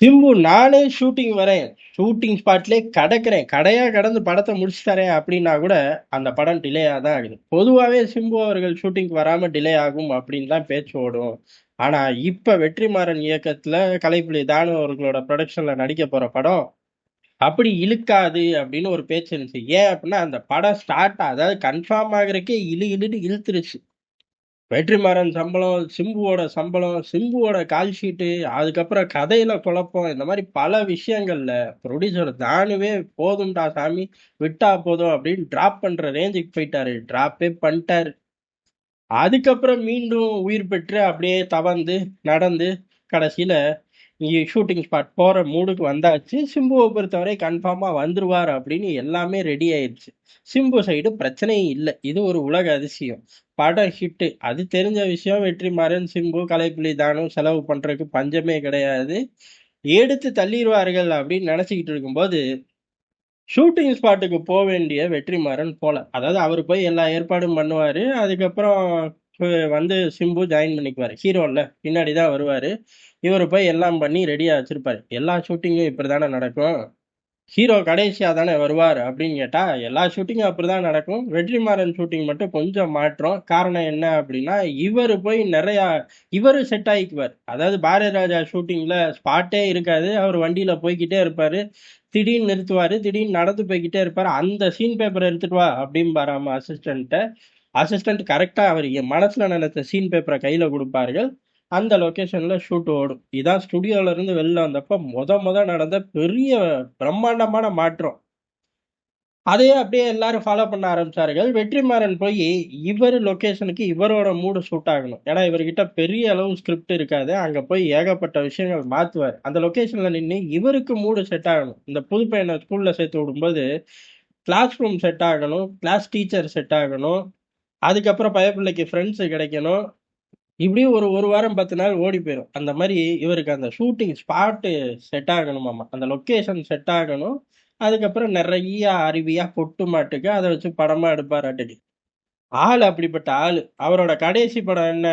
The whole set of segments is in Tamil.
சிம்பு நானே ஷூட்டிங் வரேன். ஷூட்டிங் ஸ்பாட்லயே கடக்கிறேன். கடையா கடந்து படத்தை முடிச்சு தரேன் அப்படின்னா கூட அந்த படம் டிலே தான் ஆகுது. பொதுவாகவே சிம்பு அவர்கள் ஷூட்டிங் வராம டிலே ஆகும் அப்படின்னு தான் பேச்சு ஓடும். ஆனா இப்ப வெற்றிமாறன் இயக்கத்துல கலைப்புலி தானு அவர்களோட ப்ரொடக்ஷன்ல நடிக்க போற படம் அப்படி இழுக்காது அப்படின்னு ஒரு பேச்சு இருந்துச்சு. ஏன் அப்படின்னா அந்த படம் ஸ்டார்ட் அதாவது கன்ஃபார்ம் ஆகுறக்கே இழு இழுன்னு இழுத்துருச்சு. வெற்றிமாறன் சம்பளம் சிம்புவோட சம்பளம் சிம்புவோட கால் ஷீட்டு அதுக்கப்புறம் கதையில குழப்பம். இந்த மாதிரி பல விஷயங்கள்ல ப்ரொடியூசர் தானுவே போதும்டா சாமி விட்டா போதும் அப்படின்னு டிராப் பண்ற ரேஞ்சுக்கு போயிட்டாரு. டிராப்பே பண்ணிட்டாரு. அதுக்கப்புறம் மீண்டும் உயிர் பெற்று அப்படியே தவந்து நடந்து கடைசியில ஷூட்டிங் ஸ்பாட் போகிற மூடுக்கு வந்தாச்சு. சிம்புவை பொறுத்தவரை கன்ஃபார்மாக வந்துருவார் அப்படின்னு எல்லாமே ரெடி ஆயிடுச்சு சிம்பு சைடு பிரச்சனையும் இல்லை. இது ஒரு உலக அதிசயம். படம் ஹிட்டு அது தெரிஞ்ச விஷயம். வெற்றி மாறன் சிம்பு கலைப்புலி தானும் செலவு பண்ணுறதுக்கு பஞ்சமே கிடையாது. எடுத்து தள்ளிடுவார்கள் அப்படின்னு நினச்சிக்கிட்டு இருக்கும்போது ஷூட்டிங் ஸ்பாட்டுக்கு போக வேண்டிய வெற்றிமாறன் போல. அதாவது அவர் போய் எல்லா ஏற்பாடும் பண்ணுவார். அதுக்கப்புறம் வந்து சிம்பு ஜாயின் பண்ணிக்குவார். ஹீரோவில் பின்னாடி தான் வருவார். இவர் போய் எல்லாம் பண்ணி ரெடியாக வச்சுருப்பார். எல்லா ஷூட்டிங்கும் இப்படி தானே நடக்கும். ஹீரோ கடைசியாக தானே வருவார் அப்படின்னு கேட்டால் எல்லா ஷூட்டிங்கும் அப்படிதான் நடக்கும். வெற்றிமாறன் ஷூட்டிங் மட்டும் கொஞ்சம் மாற்றம். காரணம் என்ன அப்படின்னா இவர் போய் நிறையா இவர் செட் ஆகிக்குவார் அதாவது பாரதி ராஜா ஷூட்டிங்கில் ஸ்பாட்டே இருக்காது. அவர் வண்டியில் போய்கிட்டே இருப்பார். திடீர்னு நிறுத்துவார். திடீர்னு நடந்து போய்கிட்டே இருப்பார். அந்த சீன் பேப்பரை எடுத்துகிட்டு வா அப்படிம்பாராம அசிஸ்டண்ட்டை அசிஸ்டன்ட் கரெக்டாக அவர் என் மனசில் நினைச்ச சீன் பேப்பரை கையில் கொடுப்பார்கள். அந்த லொக்கேஷனில் ஷூட் ஓடும். இதான் ஸ்டுடியோவிலேருந்து வெளில வந்தப்போ மொத மொதல் நடந்த பெரிய பிரம்மாண்டமான மாற்றம். அதையே அப்படியே எல்லாரும் ஃபாலோ பண்ண ஆரம்பிச்சார்கள். வெற்றிமாறன் போய் இவர் லொக்கேஷனுக்கு இவரோட மூடு சூட் ஆகணும். ஏன்னா இவர்கிட்ட பெரிய அளவு ஸ்கிரிப்ட் இருக்காது. அங்கே போய் ஏகப்பட்ட விஷயங்கள் மாற்றுவார் அந்த லொக்கேஷனில் நின்று இவருக்கு மூடு செட் ஆகணும். இந்த புது பையனை ஸ்கூலில் சேர்த்து விடும்போது கிளாஸ் ரூம் செட் ஆகணும். கிளாஸ் டீச்சர் செட் ஆகணும். அதுக்கப்புறம் பயப்பிள்ளைக்கு ஃப்ரெண்ட்ஸு கிடைக்கணும். இப்படி ஒரு ஒரு வாரம் பத்து நாள் ஓடி போயிடும் அந்த மாதிரி இவருக்கு அந்த ஷூட்டிங் ஸ்பாட்டு செட் ஆகணுமாமா. அந்த லொக்கேஷன் செட் ஆகணும். அதுக்கப்புறம் நிறைய அருவியாக கொட்டு மாட்டுக்கு அதை வச்சு படமா எடுப்பாராட்டுக்கு. ஆள் அப்படிப்பட்ட ஆள். அவரோட கடைசி படம் என்ன?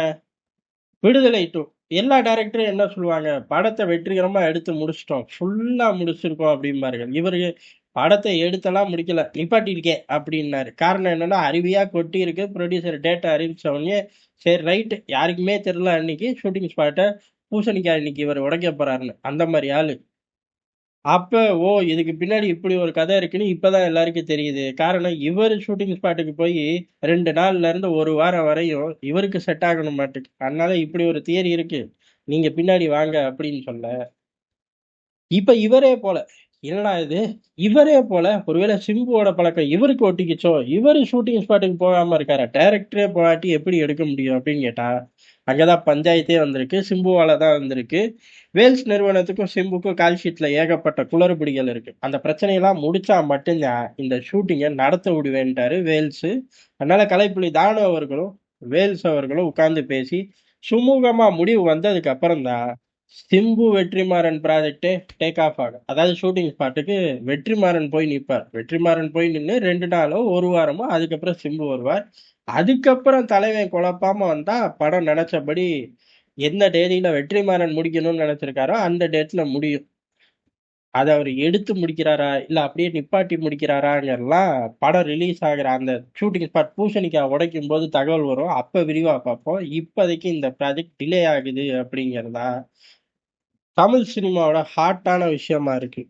விடுதலை டூ எல்லா டேரக்டரும் என்ன சொல்லுவாங்க? படத்தை வெற்றிகரமாக எடுத்து முடிச்சிட்டோம். ஃபுல்லாக முடிச்சிருக்கோம் அப்படிம்பார்கள். இவருக்கு படத்தை எடுத்தெல்லாம் முடிக்கல. நிப்பாட்டிருக்கே அப்படின்னாரு. காரணம் என்னன்னா அருவியா கொட்டி இருக்கு ப்ரொடியூசர் டேட்டா அறிவிச்ச உடனே சரி ரைட்டு யாருக்குமே தெரியல அன்னைக்கு. ஷூட்டிங் ஸ்பாட்டை பூசணிக்காய் இன்னைக்கு இவர் உடைக்க போறாருன்னு. அந்த மாதிரி ஆளு. அப்போ ஓ இதுக்கு பின்னாடி இப்படி ஒரு கதை இருக்குன்னு இப்போதான் எல்லாருக்கும் தெரியுது. காரணம் இவர் ஷூட்டிங் ஸ்பாட்டுக்கு போய் ரெண்டு நாள்ல இருந்து ஒரு வாரம் வரையும் இவருக்கு செட் ஆகணும் மாட்டுக்கு. அதனால இப்படி ஒரு தியரி இருக்கு. நீங்க பின்னாடி வாங்க அப்படின்னு சொல்ல. இப்ப இவரே போல. என்னடா இது? இவரே போல ஒருவேளை சிம்புவோட பழக்கம் இவருக்கு ஒட்டிக்கிச்சோ? இவர் ஷூட்டிங் ஸ்பாட்டுக்கு போகாம இருக்காரு? டைரக்டரே போகாட்டி எப்படி எடுக்க முடியும் அப்படின்னு கேட்டா அங்கதான் பஞ்சாயத்தே வந்திருக்கு சிம்புவால தான் வந்திருக்கு. வேல்ஸ் நிறுவனத்துக்கும் சிம்புக்கும் கால்ஷீட்ல ஏகப்பட்ட குளறுபடிகள் இருக்கு. அந்த பிரச்சனையெல்லாம் முடிச்சா மட்டும்தான் இந்த ஷூட்டிங்கை நடத்த விடுவேன்ட்டாரு வேல்ஸ். அதனால கலைப்புலி தானு அவர்களும் வேல்ஸ் அவர்களும் உட்கார்ந்து பேசி சுமூகமா முடிவு வந்ததுக்கு அப்புறம் தான் சிம்பு வெற்றிமாறன் ப்ராஜெக்டே டேக் ஆஃப் ஆகும் அதாவது ஷூட்டிங் ஸ்பாட்டுக்கு வெற்றிமாறன் போய் நிற்பார் வெற்றிமாறன் போய் நின்று ரெண்டு நாளோ ஒரு வாரமோ அதுக்கப்புறம் சிம்பு வருவார். அதுக்கப்புறம் தலைவன் குழப்பாம வந்தா படம் நினைச்சபடி எந்த தேதியில வெற்றிமாறன் முடிக்கணும்னு நினைச்சிருக்காரோ அந்த டேட்ல முடியும். அதை அவர் எடுத்து முடிக்கிறாரா இல்ல அப்படியே நிப்பாட்டி முடிக்கிறாராங்கிறலாம் படம் ரிலீஸ் ஆகிற அந்த ஷூட்டிங் ஸ்பாட் பூசணிக்காய் உடைக்கும் போது தகவல் வரும். அப்ப விரிவா பார்ப்போம். இப்போதைக்கு இந்த ப்ராஜெக்ட் டிலே ஆகுது அப்படிங்கிறதா தமிழ் சினிமாவோட ஹாட்டான விஷயமா இருக்கு.